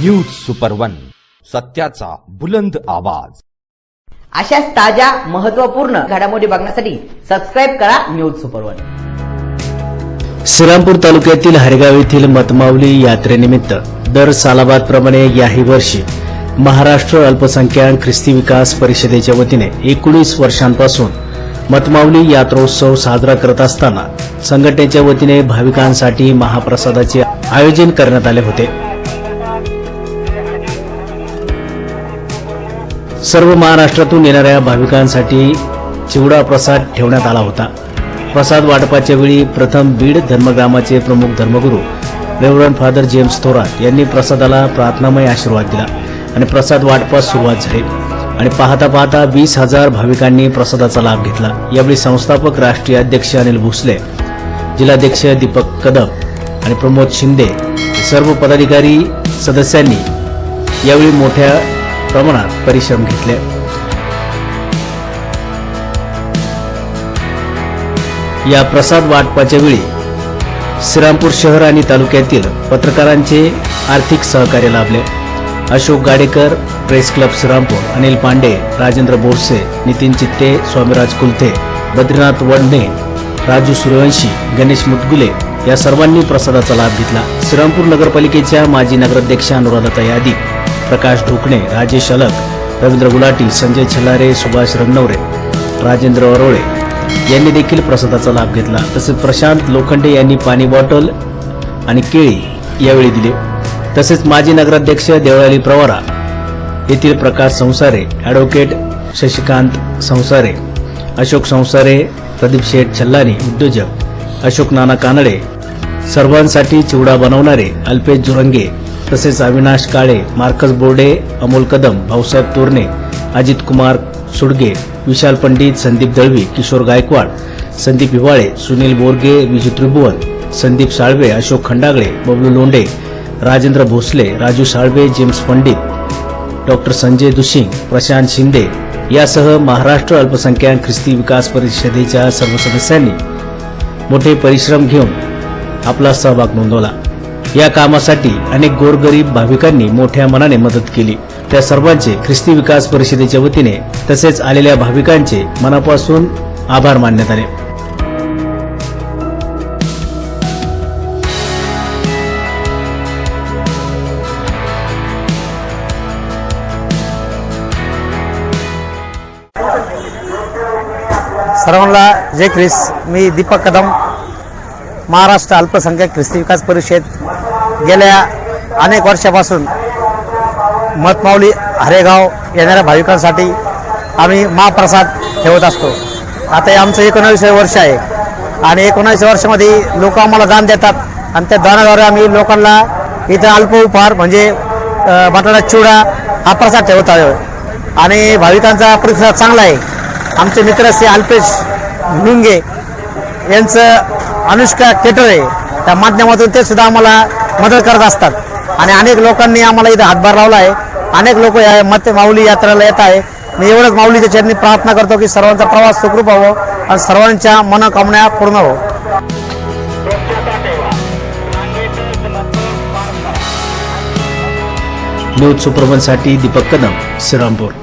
News super one सत्याचा बुलंद आवाज. अशाच ताज्या महत्त्वपूर्ण घडामोडी बघण्यासाठी सबस्क्राईब करा न्यूज सुपर वन श्रीरामपूर तालुक्यातील हरगाव येथील मतमावली यात्रेनिमित्त दर सालाबादप्रमाणे याही वर्षी महाराष्ट्र अल्पसंख्याक ख्रिस्ती विकास परिषदेच्या वतीने एकोणीस वर्षांपासून मतमावली यात्रोत्सव साजरा करत असताना संघटनेच्या वतीने भाविकांसाठी महाप्रसादाचे आयोजन करण्यात आले होते. सर्व महाराष्ट्रातून येणाऱ्या भाविकांसाठी चिवडा प्रसाद ठेवण्यात आला होता. प्रसाद वाटपाच्या वेळी प्रथम बीड धर्मग्रामाचे प्रमुख धर्मगुरू रेव्हरन फादर जेम्स थोरात यांनी प्रसादाला प्रार्थनामय आशीर्वाद दिला आणि प्रसाद वाटपास सुरुवात झाली आणि पाहता पाहता वीस हजार भाविकांनी प्रसादाचा लाभ घेतला. यावेळी संस्थापक राष्ट्रीय अध्यक्ष अनिल भोसले जिल्हाध्यक्ष दीपक कदम आणि प्रमोद शिंदे सर्व पदाधिकारी सदस्यांनी यावेळी मोठ्या प्रमाणात परिश्रम घेतले. या प्रसाद वाटपाच्या वेळी श्रीरामपूर शहर आणि तालुक्यातील पत्रकारांचे आर्थिक सहकार्य लाभले. अशोक गाडेकर प्रेस क्लब श्रीरामपूर अनिल पांडे राजेंद्र बोरसे नितीन चित्ते स्वामीराज कुलथे बद्रीनाथ वडणे राजू सूर्यवंशी गणेश मुदगुले या सर्वांनी प्रसादाचा लाभ घेतला. श्रीरामपूर नगरपालिकेच्या माजी नगराध्यक्ष अनुराधाता यादी प्रकाश ढोकणे राजेश अलक रवींद्र गुलाटी संजय छलारे सुभाष रंगनवरे राजेंद्र अरोळे यांनी देखील प्रसादाचा लाभ घेतला. तसेच प्रशांत लोखंडे यांनी पाणी बॉटल आणि केळी यावेळी दिले. तसेच माजी नगराध्यक्ष देवळाली प्रवारा येथील प्रकाश संसारे ॲडव्होकेट शशिकांत संसारे अशोक संसारे प्रदीप शेठ छल्लानी उद्योजक अशोक नाना कानडे सर्वांसाठी चिवडा बनवणारे अल्पेश जुरंगे तसेच Avinash Kale Marcus Borde Amol Kadam Bhausaheb Torane Ajit Kumar Sudge Vishal Pandit Sandeep Dalvi Kishor Gaikwad Sandeep Hiwale Sunil Borge Viju Tribhuvan Sandeep Salve Ashok Khandagale Bablu Londe Rajendra Bhosale Raju Salve James Pandit doctor Sanjay Dushing Prashant Shinde यासह महाराष्ट्र अल्पसंख्याक ख्रिस्ती विकास परिषदेच्या सर्व सदस्यांनी मोठे परिश्रम घेऊन आपला सहभाग नोंदवला. या कामासाठी अनेक गोरगरीब भाविकांनी मोठ्या मनाने मदत केली. त्या सर्वांचे ख्रिस्ती विकास परिषदेच्या वतीने तसेच आलेल्या भाविकांचे मनापासून आभार मानण्यात आले. सर्वांना जय ख्रिस. मी दीपक कदम महाराष्ट्र अल्पसंख्याक ख्रिस्ती विकास परिषद गेल्या अनेक वर्षापासून मतमावली हरेगाव येणाऱ्या भाविकांसाठी आम्ही महाप्रसाद ठेवत असतो. आता हे आमचं एकोणावीसवे वर्ष आहे. आणि एकोणावीसव्या वर्षामध्ये लोक आम्हाला दान देतात. आणि त्या दानाद्वारे आम्ही लोकांना इथं अल्प उपहार म्हणजे बटाटा चिवडा हा प्रसाद ठेवत आहोत आणि भाविकांचा प्रतिसाद चांगला आहे. आमचे मित्र श्री अल्पेश लुंगे यांचं अनुष्का केटरे त्या माध्यमातून ते सुद्धा आम्हाला मदत करत असतात. आणि अनेक लोकांनी आम्हाला इथं हातभार लावला आहे. अनेक लोक या मत माऊली यात्रेला येत आहे. मी एवढंच माऊलीच्या चरणी प्रार्थना करतो की सर्वांचा प्रवास सुखरूप व्हावं आणि सर्वांच्या मनोकामना पूर्ण हो न्यूज सुपरवनसाठी दीपक कदम श्रीरामपूर.